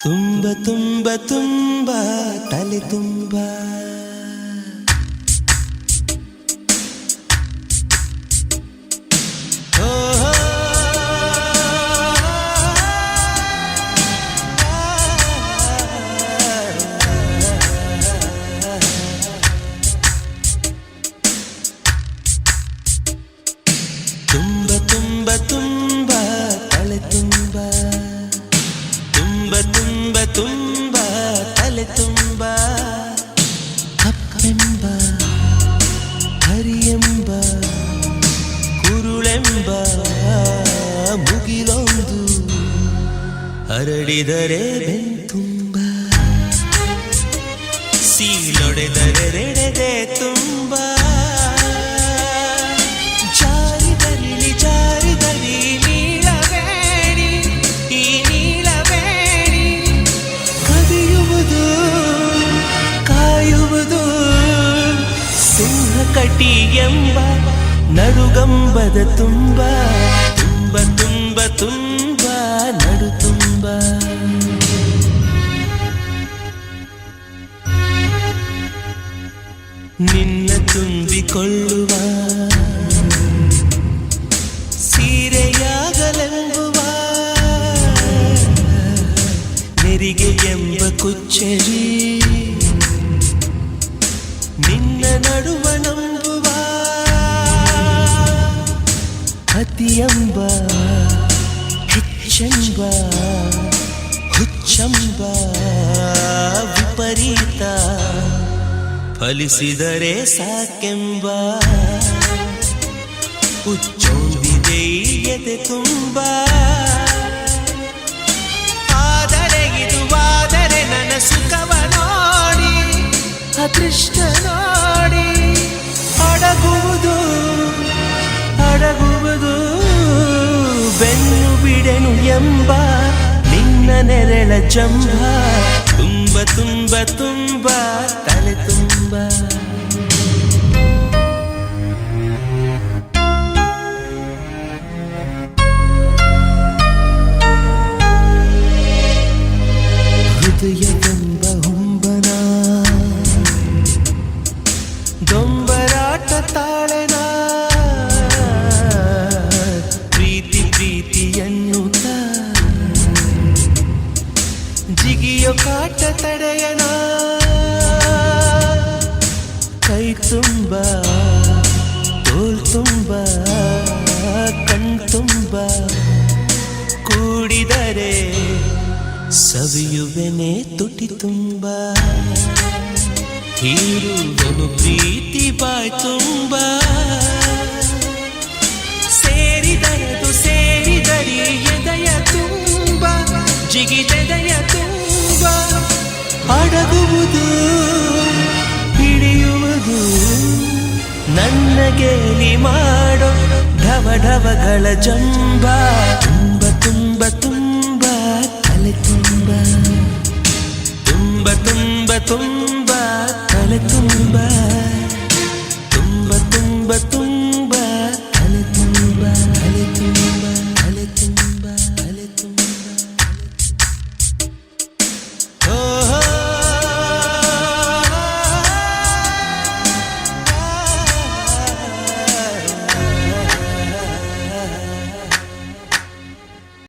ತುಂಬ ತುಂಬ ತುಂಬ ತಲೆ ತುಂಬ. ತುಂಬ ತುಂಬ ತುಂಬ ಹರಿಯೆಂಬ ಕುರುಳೆಂಬ ಮುಗಿಲೊಂದು ಹರಡಿದರೆ ಬೆಂತುಂಬ ಸೀಲೊಡೆದರೆ ರೆಡೆದೆ ತುಂಬ. ಸಿಂಹ ಕಟಿ ಎಂಬ ನಡುಗಂಬದ ತುಂಬ ತುಂಬ ತುಂಬ ತುಂಬ ನಡು ತುಂಬ ನಿನ್ನ ತುಂಬಿಕೊಳ್ಳುವ, ಸೀರೆಯಾಗಲೆಂಬುವ, ನೆರಿಗೆ ಎಂಬ ಕುಚ್ಚರಿ. ನಿನ್ನ ನಡುವ ನಂಬುವ ಹುಚ್ಚಂಬ ವಿಪರೀತ. ಫಲಿಸಿದರೆ ಸಾಕೆಂಬ. ಹುಚ್ಚೊಂದಿದೆ ಈ ಎದೆ ತುಂಬ. ಆದರೆ ಇದು ಆದರೆ ನನ್ನ ಸುಖವ ನೋಡಿ, ಅದೃಷ್ಟ ನೋಡಿ. ಅಡಗುವುದು ಅಡಗುವುದು, ಬೆನ್ನು ಬಿಡೆನು ಎಂಬ ಜಂಬ ತುಂಬ ತುಂಬ ತುಂಬ ತಲೆ ತುಂಬ. ಹೃದಯವೆಂಬ ಹುಂಬನ ದೊಂಬರಾಟ ತಾಳನ ಜಿಗಿಯೋ ಕಾಟ ತಡೆಯನ ಕೈ ತುಂಬ, ತೋಲ್ ತುಂಬ, ಕಣ್ ತುಂಬ. ಕೂಡಿದರೆ ಸವಿಯುವೆನೆ ತುಟಿ ತುಂಬ. ಹೀರುವನು ಪ್ರೀತಿ ಬಾಯ್ ನನ್ನ ಗೇಲಿ ಮಾಡೋ ಢವ ಢವಗಳ ಜಂಬ.